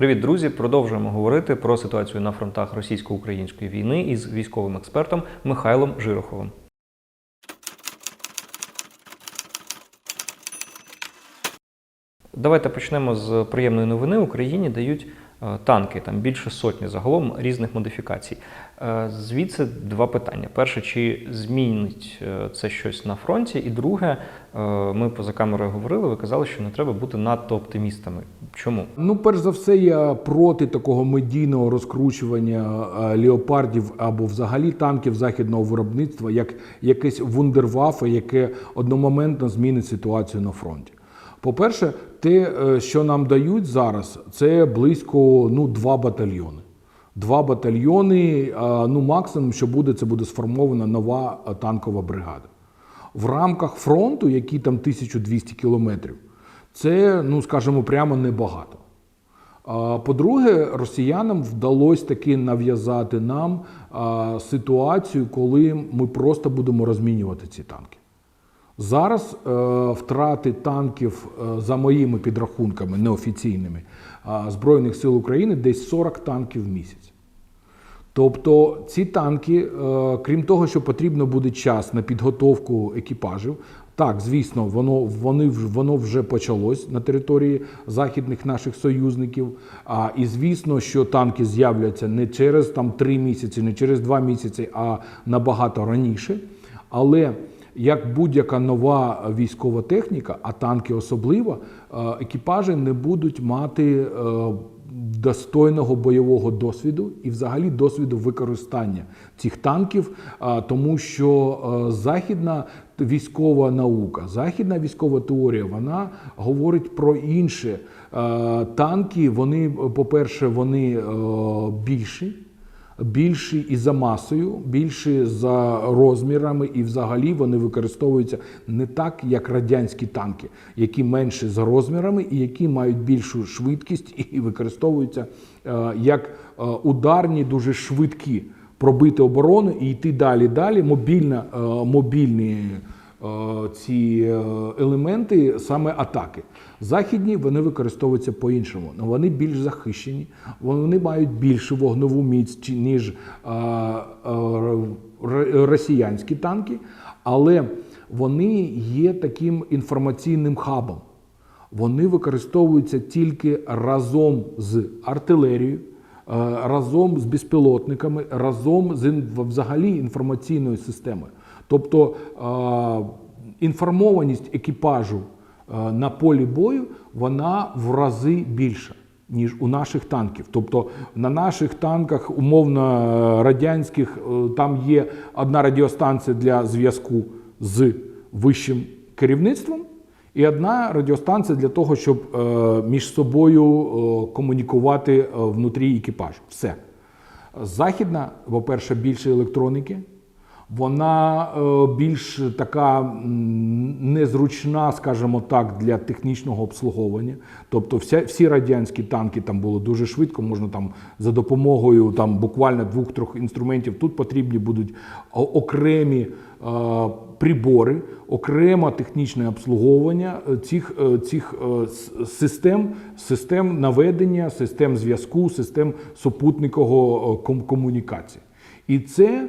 Привіт, друзі! Продовжуємо говорити про ситуацію на фронтах російсько-української війни із військовим експертом Михайлом Жироховим. Давайте почнемо з приємної новини. Україні дають е, танки, там більше сотні загалом різних модифікацій. Е, Звідси два питання: перше, чи змінить е, це щось на фронті? І друге, ми поза камерою говорили, ви казали, що не треба бути надто оптимістами. Чому? Ну, перш за все, я проти такого медійного розкручування е, леопардів або взагалі танків західного виробництва, як якесь вундервафе, яке одномоментно змінить ситуацію на фронті. По-перше, те, е, що нам дають зараз, це близько ну, два батальйони. Два батальйони, е, ну максимум, що буде, це буде сформована нова танкова бригада. В рамках фронту, які там 1200 кілометрів, це, ну скажімо, прямо небагато. По-друге, росіянам вдалося таки нав'язати нам ситуацію, коли ми просто будемо розмінювати ці танки. Зараз е, втрати танків е, за моїми підрахунками неофіційними Збройних сил України десь 40 танків в місяць. Тобто ці танки, е, крім того, що потрібно буде час на підготовку екіпажів, так, звісно, воно, вони, воно вже почалось на території західних наших союзників. А, і звісно, що танки з'являться не через там, три місяці, не через два місяці, а набагато раніше. Але як будь-яка нова військова техніка, а танки особливо, е, екіпажі не будуть мати е, достойного бойового досвіду і взагалі досвіду використання цих танків, тому що західна військова наука, західна військова теорія, вона говорить про інше. Танки, вони, по-перше, вони більші більші і за масою, більші за розмірами, і взагалі вони використовуються не так, як радянські танки, які менші за розмірами і які мають більшу швидкість і використовуються е, як е, ударні, дуже швидкі пробити оборону і йти далі. Далі мобільна, е, мобільні ці е, елементи саме атаки. Західні вони використовуються по-іншому. Ну, Вони більш захищені, вони мають більшу вогневу міць, ніж е, е, росіянські танки, але вони є таким інформаційним хабом. Вони використовуються тільки разом з артилерією, е, разом з безпілотниками, разом з взагалі інформаційною системою. Тобто е, інформованість екіпажу е, на полі бою вона в рази більша. Ніж у наших танків. Тобто на наших танках, умовно е, радянських, е, там є одна радіостанція для зв'язку з вищим керівництвом, і одна радіостанція для того, щоб е, між собою е, комунікувати е, внутрі екіпажу. Все. Західна, по-перше, більше електроніки. Вона більш така незручна, скажімо так, для технічного обслуговування. Тобто, вся, всі радянські танки там було дуже швидко, можна там за допомогою там буквально двох-трьох інструментів. Тут потрібні будуть окремі прибори, окреме технічне обслуговування е, цих, е, цих е, систем, систем наведення, систем зв'язку, систем супутникового комунікації. І це,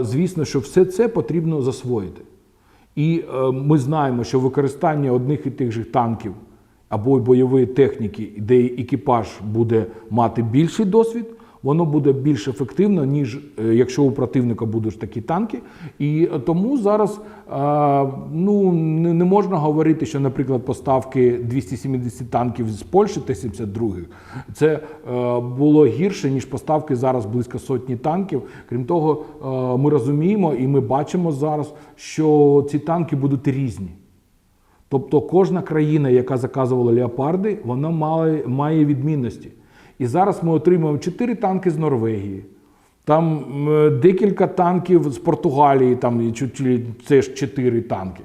звісно, що все це потрібно засвоїти. І ми знаємо, що використання одних і тих же танків або бойової техніки, де екіпаж буде мати більший досвід, воно буде більш ефективно, ніж е, якщо у противника будуть такі танки. І тому зараз е, ну, не можна говорити, що, наприклад, поставки 270 танків з Польщі Т-72, це е, було гірше, ніж поставки зараз близько сотні танків. Крім того, ми розуміємо і ми бачимо зараз, що ці танки будуть різні. Тобто кожна країна, яка заказувала леопарди, вона має, має відмінності. І зараз ми отримуємо 4 танки з Норвегії, там декілька танків з Португалії, там це ж 4 танки.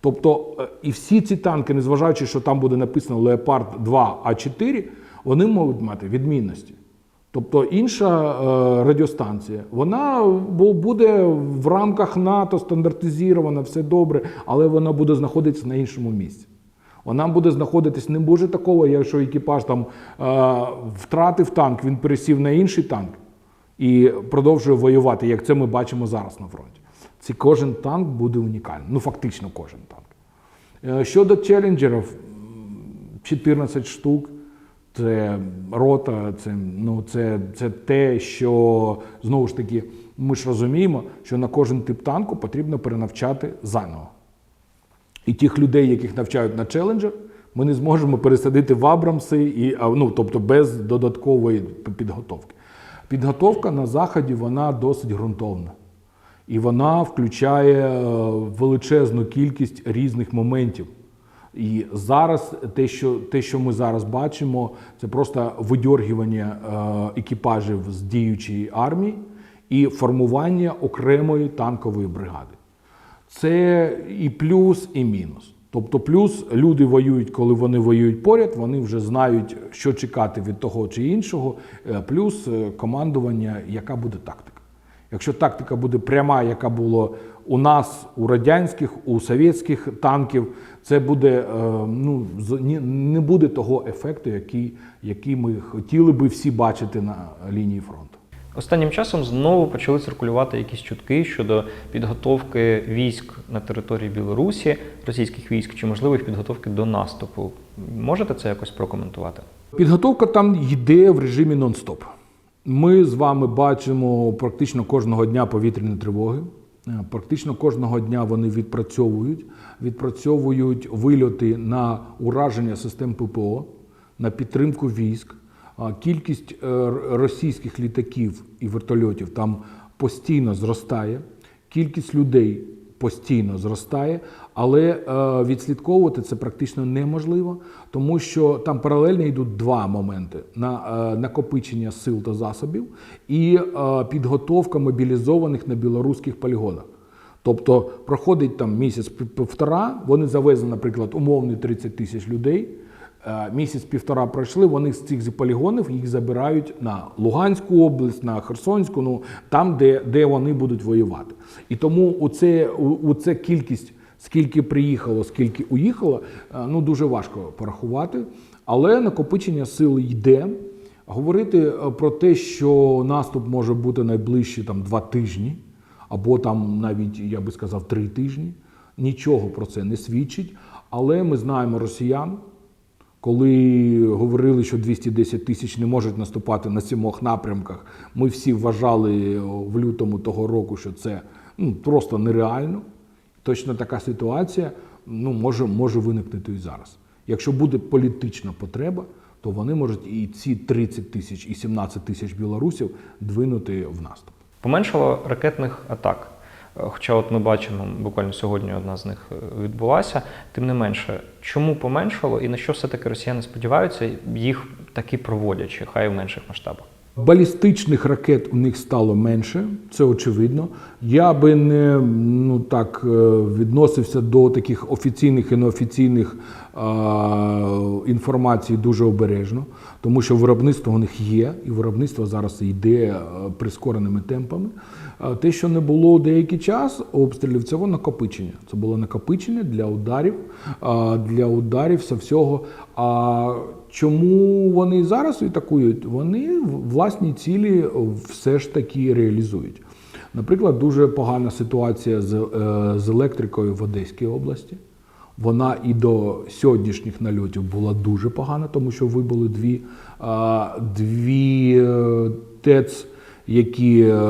Тобто, е, і всі ці танки, незважаючи, що там буде написано Леопард 2 А4, вони можуть мати відмінності. Тобто інша е, радіостанція, вона буде в рамках НАТО стандартизована, все добре, але вона буде знаходитися на іншому місці. Вона буде знаходитись не може такого, якщо екіпаж там е, втратив танк, він пересів на інший танк і продовжує воювати, як це ми бачимо зараз на фронті. Це кожен танк буде унікальний. Ну, фактично, кожен танк. Е, Щодо челенджерів, 14 штук. Це рота, це, ну, це, це те, що знову ж таки ми ж розуміємо, що на кожен тип танку потрібно перенавчати заново. І тих людей, яких навчають на челенджер, ми не зможемо пересадити в Абрамси, і, ну, тобто без додаткової підготовки. Підготовка на заході вона досить ґрунтовна. І вона включає е, величезну кількість різних моментів. І зараз те, що, те, що ми зараз бачимо, це просто видьоргування е, екіпажів з діючої армії і формування окремої танкової бригади. Це і плюс, і мінус. Тобто, плюс люди воюють, коли вони воюють поряд, вони вже знають, що чекати від того чи іншого. Е, Плюс е, командування, яка буде тактика. Якщо тактика буде пряма, яка була у нас, у радянських, у совєтських танків, це буде е, ну не буде того ефекту, який, який ми хотіли би всі бачити на лінії фронту. Останнім часом знову почали циркулювати якісь чутки щодо підготовки військ на території Білорусі, російських військ, чи можливо їх підготовки до наступу. Можете це якось прокоментувати? Підготовка там йде в режимі нон-стоп. Ми з вами бачимо практично кожного дня повітряні тривоги. Е, Практично кожного дня вони відпрацьовують, відпрацьовують вильоти на ураження систем ППО, на підтримку військ. Кількість е, російських літаків і вертольотів там постійно зростає, кількість людей постійно зростає, але е, відслідковувати це практично неможливо, тому що там паралельно йдуть два моменти: на е, накопичення сил та засобів і підготовка мобілізованих на білоруських полігонах. Тобто проходить там місяць-півтора, вони завезли, наприклад, умовні 30 тисяч людей. Е, Місяць-півтора пройшли, вони з цих полігонів їх забирають на Луганську область, на Херсонську, ну там, де, де вони будуть воювати. І тому у- оце кількість, скільки приїхало, скільки уїхало, е, ну дуже важко порахувати. Але накопичення сил йде. Говорити е, про те, що наступ може бути найближчі там два тижні, або там навіть я би сказав три тижні. Нічого про це не свідчить. Але ми знаємо росіян, коли говорили, що 210 тисяч не можуть наступати на сімох напрямках, ми всі вважали в лютому того року, що це ну, просто нереально. Точно така ситуація ну, може, може виникнути і зараз. Якщо буде політична потреба, то вони можуть і ці 30 тисяч, і 17 тисяч білорусів двинути в наступ. Поменшало ракетних атак. Хоча, от ми бачимо, буквально сьогодні одна з них е, відбулася. Тим не менше, чому поменшало і на що все-таки росіяни сподіваються, їх таки проводячи, хай в менших масштабах. Балістичних ракет у них стало менше, це очевидно. Я би не ну так е, відносився до таких офіційних і неофіційних інформацій дуже обережно, тому що виробництво у них є, і виробництво зараз йде е, прискореними темпами. Те, що не було деякий час обстрілів, це було накопичення. Це було накопичення для ударів, для ударів все всього. А чому вони зараз атакують? Вони власні цілі все ж таки реалізують. Наприклад, дуже погана ситуація з, е, з електрикою в Одеській області. Вона і до сьогоднішніх нальотів була дуже погана, тому що вибули дві, дві е, ТЕЦ, які е,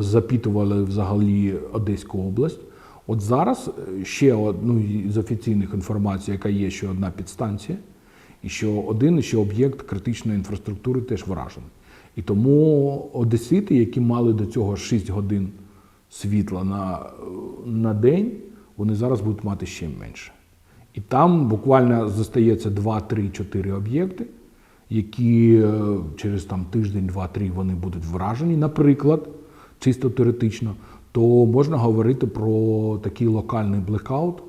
запітували взагалі Одеську область. От зараз е, ще одну з офіційних інформацій, яка є ще одна підстанція, і що один ще об'єкт критичної інфраструктури теж вражений. І тому одесити, які мали до цього 6 годин світла на, на день, вони зараз будуть мати ще менше. І там буквально зостається 2, 3, 4 об'єкти, які е, через там, тиждень, два-три вони будуть вражені, наприклад, чисто теоретично, то можна говорити про такий локальний блекаут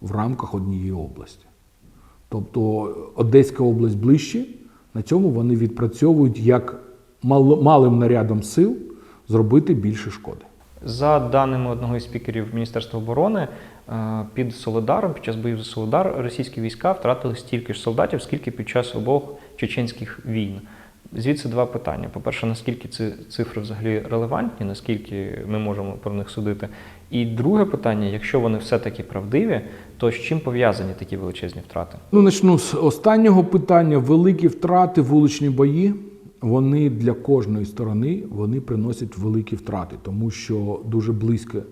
в рамках однієї області. Тобто Одеська область ближче, на цьому вони відпрацьовують як мал- малим нарядом сил зробити більше шкоди. За даними одного із спікерів Міністерства оборони, е, під Солидаром, під час боїв за Солидар, російські війська втратили стільки ж солдатів, скільки під час обох чеченських війн. Звідси два питання. По-перше, наскільки ці цифри взагалі релевантні, наскільки ми можемо про них судити. І друге питання: якщо вони все-таки правдиві, то з чим пов'язані такі величезні втрати? Ну, почну з останнього питання. Великі втрати, вуличні бої. Вони для кожної сторони вони приносять великі втрати, тому що дуже близька, е,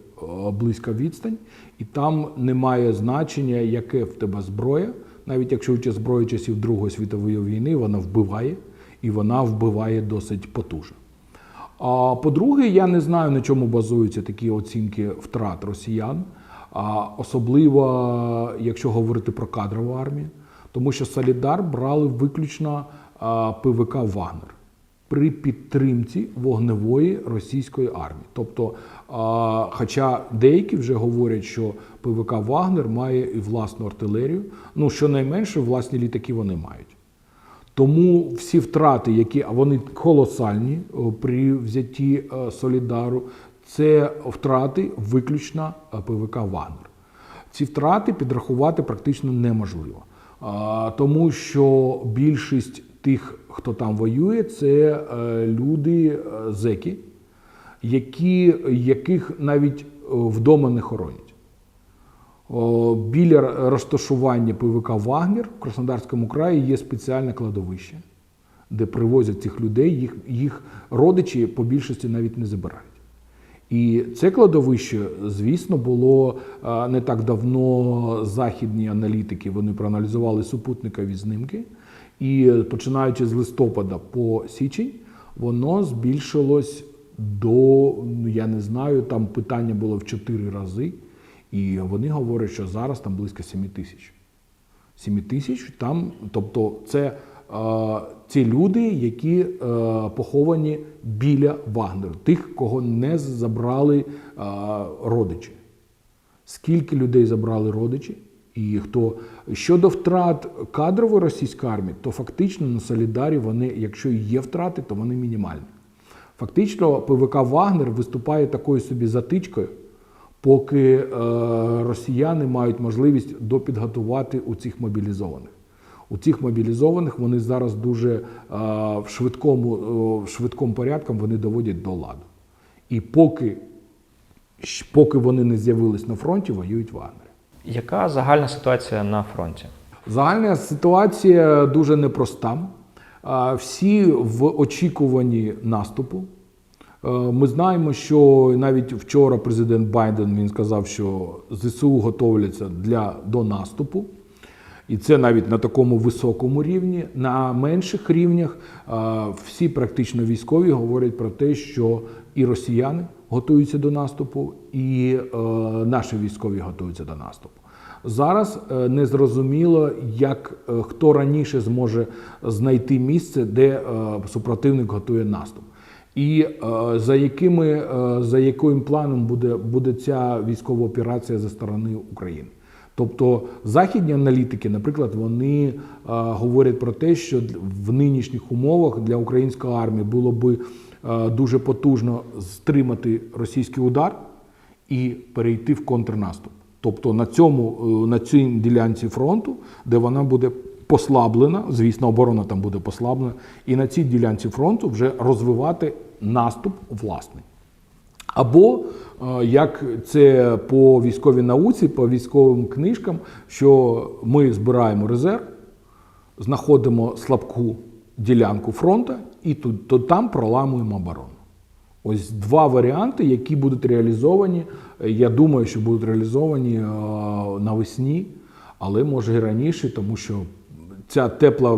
близька відстань, і там немає значення, яке в тебе зброя. Навіть якщо у тебе зброя часів Другої світової війни, вона вбиває і вона вбиває досить потужно. А по-друге, я не знаю, на чому базуються такі оцінки втрат росіян, а особливо якщо говорити про кадрову армію, тому що Солідар брали виключно ПВК Вагнер при підтримці вогневої російської армії. Тобто, а, хоча деякі вже говорять, що ПВК Вагнер має і власну артилерію, ну щонайменше власні літаки вони мають. Тому всі втрати, які вони колосальні при взятті е, Солідару, це втрати виключно е, ПВК Вагнер. Ці втрати підрахувати практично неможливо, тому що більшість тих, хто там воює, це е, люди, е, зеки, які, яких навіть е, вдома не хоронять. Біля розташування ПВК Вагнер в Краснодарському краї є спеціальне кладовище, де привозять цих людей, їх, їх родичі по більшості навіть не забирають. І це кладовище, звісно, було не так давно західні аналітики. Вони проаналізували супутникові знімки, і е, починаючи з листопада по січень, воно збільшилось до, ну, я не знаю, там питання було в 4 рази. І вони говорять, що зараз там близько 7 тисяч. 7 тисяч там, тобто це е, ці люди, які е, поховані біля Вагнеру, тих, кого не забрали е, родичі. Скільки людей забрали родичі? І хто щодо втрат кадрової російської армії, то фактично на Солідарі вони, якщо є втрати, то вони мінімальні. Фактично, ПВК Вагнер виступає такою собі затичкою, поки е, росіяни мають можливість допідготувати у цих мобілізованих. У цих мобілізованих вони зараз дуже е, в швидкому, е, в швидкому порядку вони доводять до ладу. І поки, поки вони не з'явились на фронті, воюють вагнери. Яка загальна ситуація на фронті? Загальна ситуація дуже непроста. Всі в очікуванні наступу. Е, Ми знаємо, що навіть вчора президент Байден він сказав, що ЗСУ готовляться для до наступу. І це навіть на такому високому рівні. На менших рівнях е, всі практично військові говорять про те, що і росіяни готуються до наступу, і е, наші військові готуються до наступу. Зараз е, незрозуміло, як е, хто раніше зможе знайти місце, де е, супротивник готує наступ. І е, за якими е, за яким планом буде, буде ця військова операція зі сторони України? Тобто західні аналітики, наприклад, вони е, говорять про те, що в нинішніх умовах для української армії було би дуже потужно стримати російський удар і перейти в контрнаступ. Тобто на цьому е, на цій ділянці фронту, де вона буде послаблена, звісно, оборона там буде послаблена, і на цій ділянці фронту вже розвивати наступ власний. Або е, як це по військовій науці, по військовим книжкам, що ми збираємо резерв, знаходимо слабку ділянку фронту і тут, то там проламуємо оборону. Ось два варіанти, які будуть реалізовані. е, Я думаю, що будуть реалізовані е, навесні, але може і раніше, тому що ця тепла,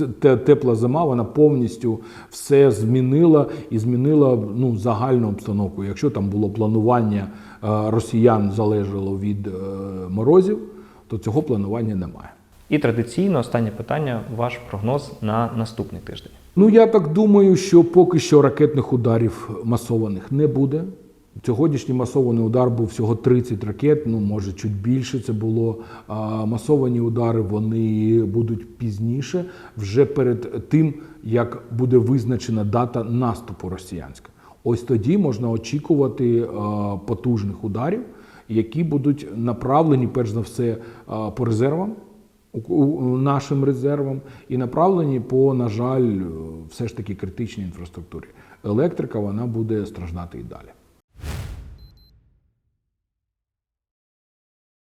е, те- тепла зима вона повністю все змінила і змінила ну, загальну обстановку. Якщо там було планування росіян залежало від морозів, то цього планування немає. І традиційно останнє питання: ваш прогноз на наступний тиждень. Ну, я так думаю, що поки що ракетних ударів масованих не буде. Сьогоднішній масований удар був всього 30 ракет, ну може чуть більше це було. А масовані удари вони будуть пізніше, вже перед тим, як буде визначена дата наступу росіянська. Ось тоді можна очікувати е, потужних ударів. які будуть направлені перш за все по резервам. Нашим резервам і направлені по, на жаль, все ж таки критичній інфраструктурі. Електрика вона буде страждати і далі.